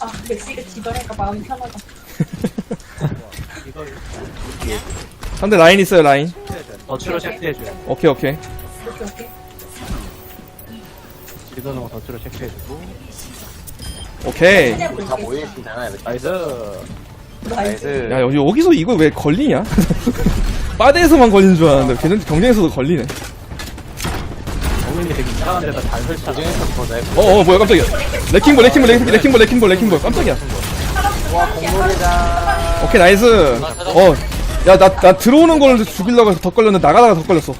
아, 맥시가 지발할까 마음이 편하다. 상대 라인 있어요 라인 더치로 체크해줘요. 오케이 오케이 오케이, 오케이. 리더는 더치로 체크해주고. 오케이 그냥 다 볼게. 모여있잖아요. 나이스. 나이스. 나이스. 야 여기 여기서 이거 왜 걸리냐 빠데에서만 걸리는 줄 알았는데 걔는 경쟁에서도 걸리네 정민이 되게 이상한 데다 잘 설치하고. 고정에서 더 잘. 어어 뭐야 깜짝이야. 레킹볼 레킹볼 레킹볼 레킹볼 레킹볼 레킹볼. 깜짝이야. 와, 공놀이다. 오케이 나이스. 어야 나 나 들어오는 걸 죽이려고 해서 더 걸렸는데 나가다가 더 걸렸어.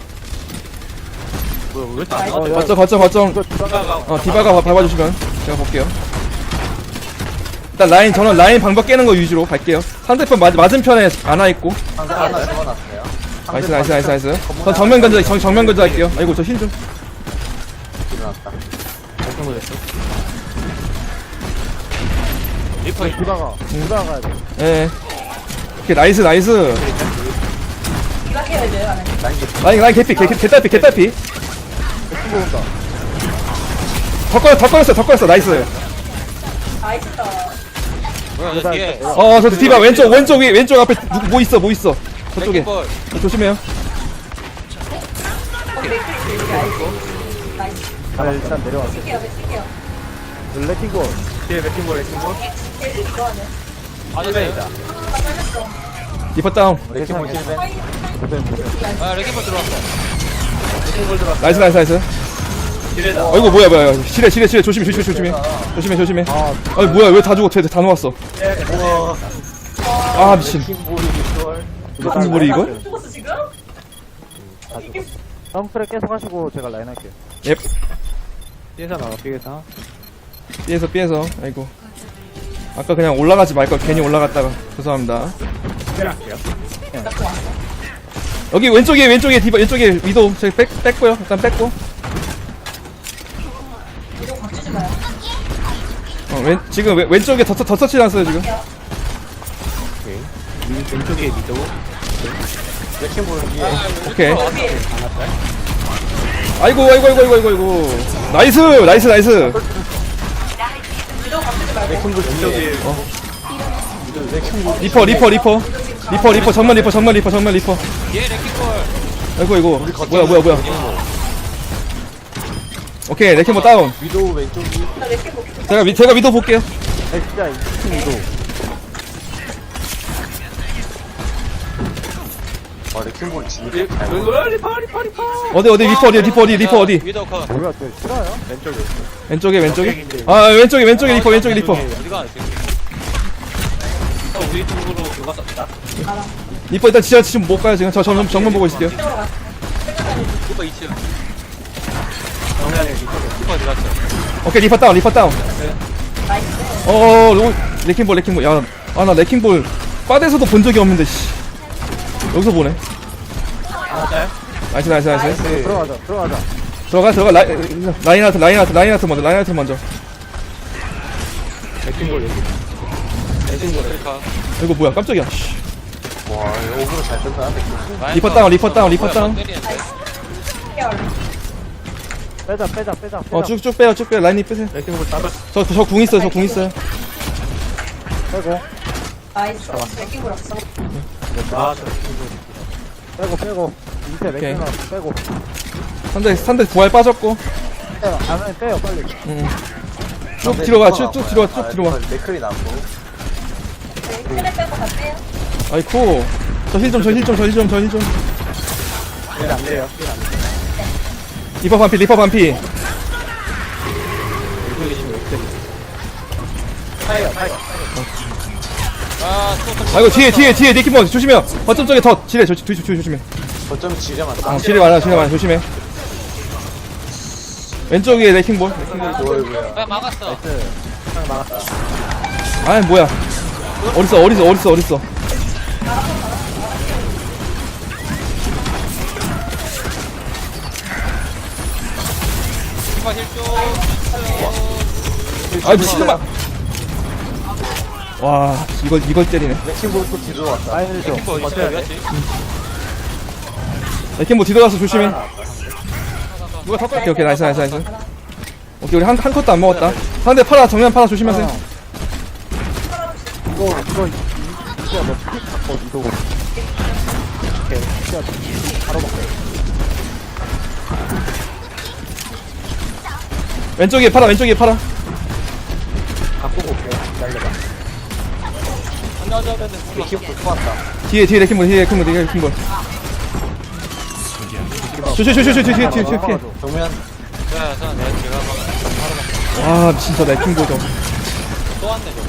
뭐야, 왜 이렇게 안 나와? 거점 거점 거점. 어 디바가 봐- 밟아주시면. 제가 볼게요. 일단 라인 저는 라인 방벽 깨는 거 위주로 갈게요. 상대편 맞, 맞은 편에 안아 있고. 상대 하나 집어놨어요. 나이스 나이스 나이스 나이스. 전 정면 건져 정, 정면 건져 할게요. 아이고 저 힐좀 일어났다. 엄청 놀랐어. 리퍼 디바가. 디바가 가야 돼. 예 오케이 나이스 나이스 이거 해야 돼요, 안 해? 라인 라인 개피 개, 개, 개딸피 개딸피 친구 온다. 더 걸렸어 더 걸렸어 나이스 나이스다. 뭐야 저 뒤에 어 저 디바 왼쪽 왼쪽 위 왼쪽 앞에 누구 뭐 있어 뭐 있어 저쪽에 볼 어, 조심해요 아, 일단 내려왔어. 칠게요, 맥칠게요. 레킹볼. 뒤에 레킹볼, 레킹볼. 얘들 이거 하네. 아드벤이다. 다 잘렸어. 디바 다운 파이, 보셈, 보셈. 아 레기볼 들어왔어. 나이스 나이스 나이스 뒤에다. 어이구 뭐야 뭐야 시래 시래 시래 조심해 조심해 조심해 조심해 조심해 아, 아이 뭐야 왜 다 죽어 쟤다 놓았어 우와. 아 미친 킹볼이 빅돌. 무슨 볼이 이거? 죽었어, 지금? 다음 프레 계속 하시고 제가 라인 할게요. 예 뒤에서 나와, 뒤에서. 삐에서 삐에서 아이고 아까 그냥 올라가지 말걸 괜히 올라갔다가 죄송합니다 할게요. 여기 왼쪽에 왼쪽에 디바 왼쪽에 위도 저기 뺐, 뺐고요 일단 뺐고. 어, 왼, 지금 왼, 왼쪽에 더, 더 터치 났어요 지금 위- 왼쪽에 미도. 레킹볼 위에. 오케이 여기. 아이고 아이고 아이고 아이고 아이고 아이고 나이스 나이스 나이스 이거. 리퍼 리퍼 리퍼 리퍼 리퍼 정면 리퍼 정면 리퍼 정면 리퍼 얘 아이고 아이고 뭐야 뭐야 뭐야 오케이 레킹보 다운 위도우 왼쪽이. 제가 위, 제가 위도 볼게요 아, 진짜 이층 미도. 와, 레킹볼 진짜 잘. 리퍼, 리퍼, 리퍼. 어디 어디 리퍼 어디 리퍼 어디 리퍼 어디 뭐야, 저 싫어요? 왼쪽에. 왼쪽에 왼쪽에 아 왼쪽에 왼쪽에 리퍼 왼쪽에 리퍼 어 우리 쪽으로 누가 썼다 리퍼 일단 지하 지금 못 가요 지금 저 정면 정면 보고 있을게요. 리퍼 2층 리퍼 어디 갔어 오케이 리퍼 다운 리퍼 다운. 어어 로- 레킹볼 레킹볼 야아나 레킹볼 빠데서도 본 적이 없는데 씨 여기서 보네 나이스 나이스 나이스 들어가자, 들어가자. 들어가 들어가 라이, 라인하트 라인하트 라인하트 먼저 라인하트 먼저 레킹볼 여기. 레기카 이거 뭐야 깜짝이야 씨. 와, 오브로 잘 뜬다. 리퍼 다운 리퍼 다운 리퍼 다운. 빼자, 빼자, 빼자. 어 쭉쭉 빼요 쭉 빼요 라인이 빼세요 레킹볼 따로 저 저 궁 있어요 저 궁 있어요 빼고. 나이스. 맥킬 없어. 아, 저 빼고, 빼고. 밑에 오케이. 레킹볼 빼고. 상대 상대 부활 빠졌고 빼요. 안에 빼요, 빨리. 쭉 뒤로 가 쭉 쭉 뒤로 가쭉 뒤로 가 맥클이 남고. 네, 크랩 빼고 다 빼요. 아이쿠 저 힐 좀 저 힐 좀 저 힐 좀 저 힐좀 안 돼요. 리퍼 반피 리퍼 반피 아이고 뒤에 뒤에 뒤에 니키모 조심해요. 거점 쪽에 더 지뢰 저 뒤, 뒤, 조심해. 거점이 지려 많다. 어 지뢰 많아 지뢰 많아 조심해. 왼쪽 위에 레킹볼. 뭐야, 야 막았어. 아 뭐야. 어딨어 어딨어 어딨어 어딨어. 아 미친놈아 와 이걸 이걸 때리네. 레킹볼 또 뒤로 왔다. 라인을 좀. 리퍼 어디 갔지 레킹볼 뒤돌아서 조심해 누가 더 오케이 오케이 나이스 나이스 나이스. 오케이 우리 한, 한 컷도 안 먹었다. 상대 파라 정면 파라 조심하세요. 어. 이거 이거 이- 이거 뭐 스틱 갖고 이거 오케이 진짜 바로 먹게 왼쪽에 파라 왼쪽에 파라 갖고 올게 기다려봐 키워 뽑았다. 뒤에 뒤에 레킹볼 뒤에 레킹볼 뒤에 레킹볼. 조조조조조 뒤에 뒤에 뒤에 뒤에. 정면. 야 자, 내가 제가 막아저 레킹볼 좀. 또 왔네 저거.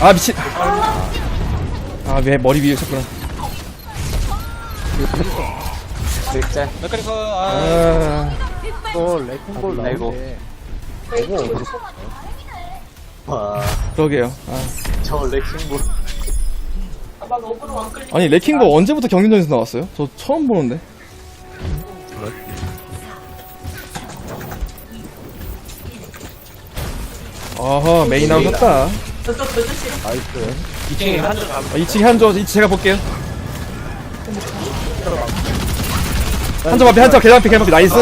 아 미친. 아왜 머리 위에 쳤구나 넥짤. 메카니커 아아 이거 레킹볼 아이고. 나오는데 와, 그러게요 아. 저 렉싱볼. 아니 레킹볼 언제부터 경기전에서 나왔어요? 저 처음 보는데 어허 메인 나오셨다 저쪽 저쪽 나이스 2층에 한줄 잡 아, 2층 한조 2층 제가 볼게요 한조 앞에 한조 계단 앞에 계단 앞에. 나이스.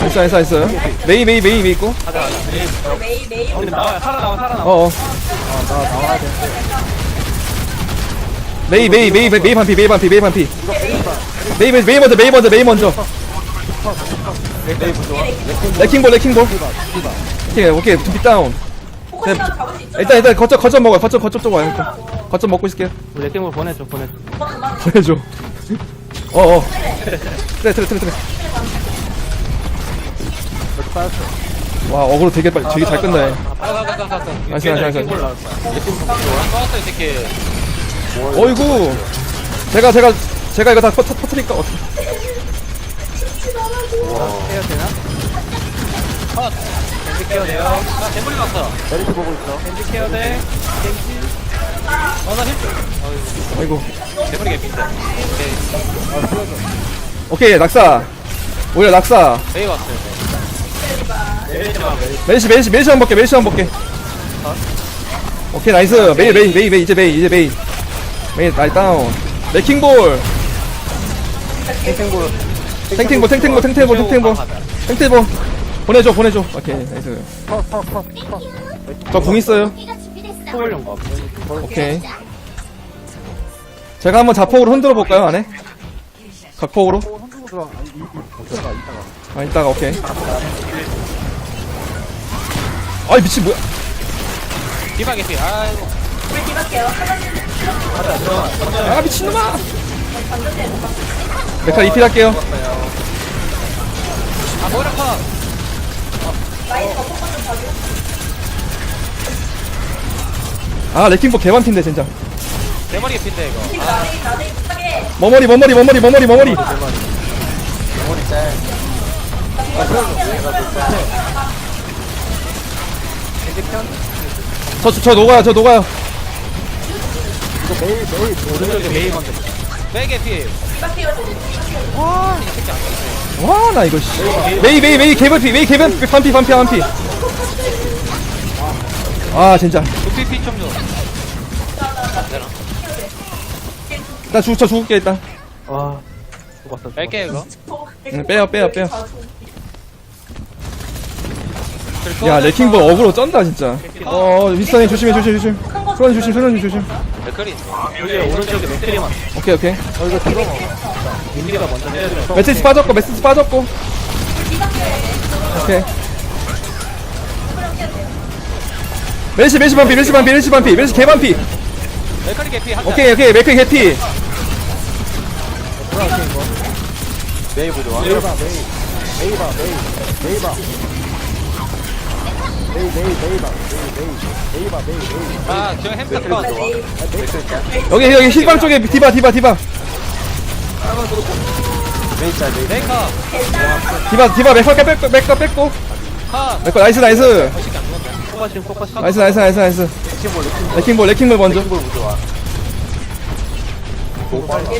나이스 나이스 나이스 메이 메이 메이 메이 있고. 메이 메이 근데 나와요 살아나와 살아나와 어어. 나 나와야 되는데 메이 메이 메이 메이 메이 반피 메이 반피 메이 반피. 메이 메이 메이 먼저 메이 먼저 메이 먼저. 레킹볼 레킹볼. 오케이 오케이. 두피 다운. 있죠? 일단 일단 거점 거점 먹어요. 거점 거점 쪽 와요 일단. 거점 먹고 있을게요. 레킹볼 보내줘 보내줘. 보내줘 어어 그래 그래 그래 그래 이렇게 빠졌어 와 어그로 되게 빨리 되게 잘 끝나요 가가가가가 나이스, 나이스, 나이스. 레킹볼 나왔어 나왔어 이 새끼 어이구 제가 제가 제가 이거 다 퍼, 터트릴까 어떻게 해야 되나? 컷 겐지 케어 돼요 아 왔어 메리트 보고 있어 겐지 케어 돼 겐지 어나 힐 아이고. 덴블리 개핀데 오케이 오케이 낙사. 오히려 낙사. 메이 왔어요. 메리시 메리시 메리시 한번 볼게 메리시 한번 볼게. 오케이 나이스. 메이 메이 메이 메이 이제 메이 이제 메이. 메이 나이 다운. 레킹볼. 탱탱볼. 탱탱볼 탱탱볼 탱탱볼 탱탱볼. 탱탱볼. 보내줘 보내줘. 오케이 나이스. 저 궁 있어요 거 오케이. 제가 한번 자폭으로 흔들어 볼까요 안에? 각폭으로? 이- 아 이따가 오케이. 아이 미친 뭐야? 개피 아이고. 아 미친놈아! 메카 리필 할게요. 아 라인 포커싱 잡고. 아 레킹볼 개반핀데 진짜. 대머리 개피인데 이거. 아. 머머리 머머리 머머리 머머리 머머리. 머리 짤. 저, 저, 저 녹아요 저 녹아요. 이거 매일 매일 오른쪽에 메이 메이 개피. 디박해요. 와이 새끼 안 돼. 와나 이거 씨. 메이 메이 메이 개반피 메이 개반 반피 반피 반피 아 진짜. 두피피 좀 줘. 일단 죽, 저 죽을게 일단. 와 죽었어 뺄게 이거. 응, 빼요, 빼요, 빼요. 그리고 야 레킹볼 어그로 쩐다 진짜. 어 윗선이 조심해 조심 조심 소원이 조심 소원이 조심. 맥클이 여기 오른쪽에 맥클이만. 오케이 오케이. 어 이거 들어 민기가 먼저 해줘. 메시지 빠졌고 메시지 빠졌고. 오케이 메시 메시 반피 메시 반피 메시 반피 메시 개반피 맥클이 개피 한 대. 오케이 오케이 메이크 해피 메이 부좋아. 메이 봐 메이 메이 봐 메이 메이 봐 메이 메이 메이 봐 메이 메이 메이 봐 메이 메이 아, 저 햄스터 컷. 여기 여기 힐방 쪽에 디바 디바 디바 메이 짤, 메이. 메이커 디바 디바 메카 뺐고 메카 뺐고 컷. 메카 나이스 나이스. 포커싱 포커싱. 나이스 나이스 나이스 나이스. 렉싱볼, 렉싱볼. 레킹볼 레킹볼 먼저. 너무 빨라.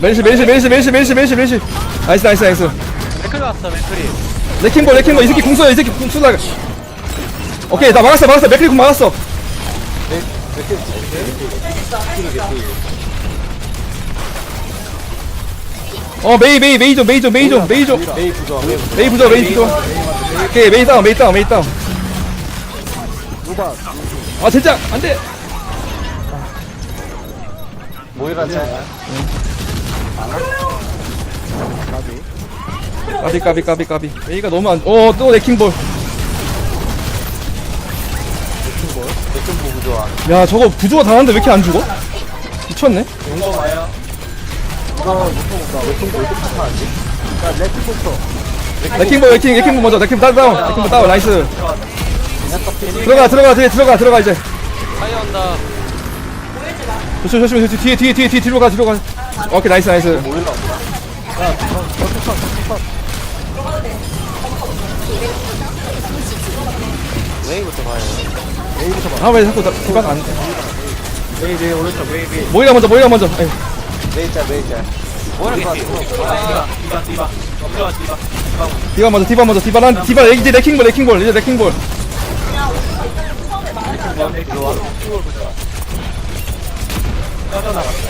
메리시 메리시 메리시 메리시 메리시 메리시 메리시. 나이스 나이스 나이스. 맥클 왔어 맥클이. 레킹볼 레킹볼. 이 새끼 궁 쏘요 이 새끼 궁 쏘다가 오케이 나 막았어 막았어. 막았어. 있어 할수 있어 어 메이 메이 메이 좀 메이 좀 메이 좀 메이 좀. 메이 부좋아 메이 부좋아 메이 부자 오케이 메이 다운 메이 다운 메이 다운 누가 아 진짜 안돼 모이라 짤 나비 까비 까비 까비 까비 메이가 너무 안어또 레킹볼 맥좀 부좋아 야 저거 부조가 당하는데 왜 이렇게 안 죽어? 미쳤네. 이거 왜 이렇게? 야 레킹부터 레킹볼 레킹 레킹볼 먼저 레킹볼 다운 다운 레킹볼 다운 나이스 들어가 들어가 뒤에 들어가 들어가 이제. 파이어 온다. 보이지 마 조심 조심 조심. 뒤에 뒤에 뒤에 뒤에 뒤로 가 뒤로 가. 오케이 나이스 나이스. 봐요 아왜 자꾸 나 디박 안 메이 메이 오른쪽 메이 메이. 모이라 먼저 모이라 먼저. 아이, 메이 짤 메이 짤 뭐야 이게? 디바 디바 디바. 디바 디바. 디바 먼저 디바 먼저. 디바 난 디바 이제 레킹볼 레킹볼. 이제 레킹볼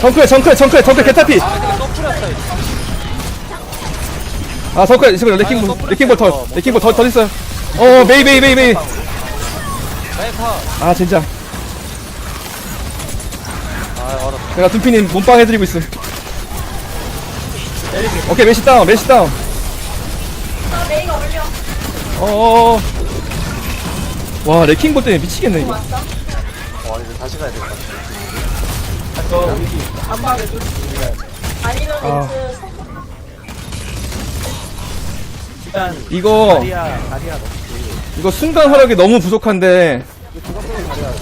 정크레 정크레 정크레 정크레 개타피. 아 정크레 지금 레킹볼 레킹볼 더 레킹볼 더, 더 있어요 어 메이 메이 메이 메이. 아 진짜 아. 내가 둠피님 몸빵 해드리고 있음 오케이 메시 다운 메시 다운 아 메이가 올려 어어어 와 레킹 볼 때문에 미치겠네 이거. 와 이제 다시 가야 될 것 같아. 아니면 아. 그 일단 이거 다리야 다리야 너 이거 순간 화력이 너무 부족한데. 이거 주각으로 다리야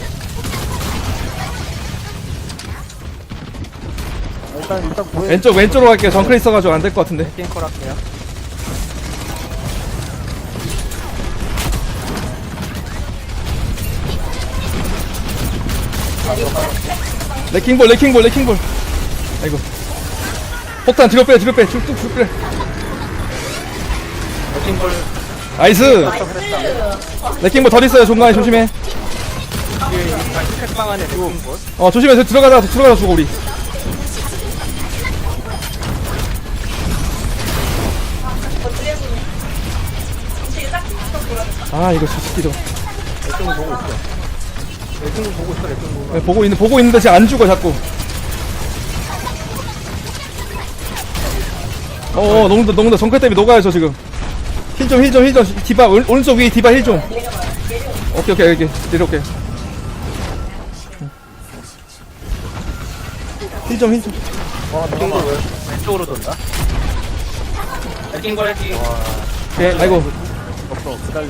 일단 일단 보여 왼쪽 왼쪽으로 갈게요. 정크레 있어가지고 안 될 것 같은데. 킹콜 할게요 레킹볼 레킹볼 레킹볼. 아이고. 폭탄 뒤로 빼 뒤로 빼. 쭉쭉 뒤로 빼. 레킹볼. 나이스. 레킹볼 더 있어요 종가에 조심해. 안에. 어 조심해. 들어가다 들어가다 죽어 우리. 아 이거 솔직히도. 레킹을 보고 있어 레킹을 보고 있어 레킹 보고. 네, 보고 있는 보고 있는데 지금 안 죽어 자꾸. 어 어 녹는다 녹는다. 정크레 때문에 녹아요 저 지금. 힐 좀 힐 좀 힐 좀. 디바 오른- 오른쪽 위에 디바 힐 좀. 오케이 오케이 오케이 내려올게. 힐 좀 힐좀. 왼쪽으로 돈다. 레킹 볼 레킹. 오케이 아이고. 없어 기다려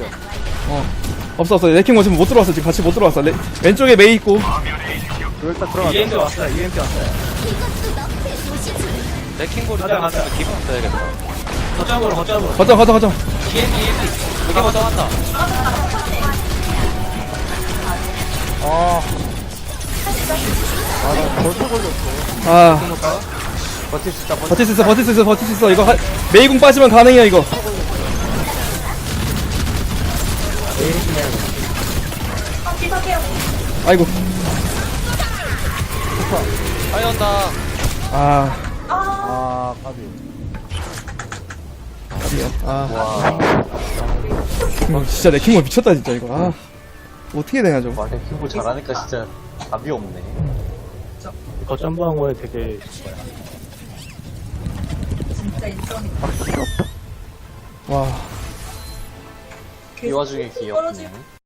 없어 없어 레킹볼 지금 못 들어왔어 지금 같이 못 들어왔어 레, 왼쪽에 메이 있고 일단 들어가 EMP 왔어요. EMP 왔어요. 레킹볼 일단 갔으면 기분 써야겠다. 거점으로 거점으로. 가자 가자 가자 EMP EMP. 왔다. 아나 벌써 걸렸어 아 버틸 수 있다 버틸 버틸 수 있어 버틸 수 있어 버틸 수 있어 이거 하, 메이궁 빠지면 가능해요 이거 아이고. 파이어 온다. 아. 아 가비 아. 이거 진짜 레킹볼 미쳤다 진짜 이거. 아. 어떻게 되냐 저거. 와 레킹볼 잘하니까 진짜 답이 없네. 거점 방어에 되게 와 이 와중에 귀엽네. 떨어지고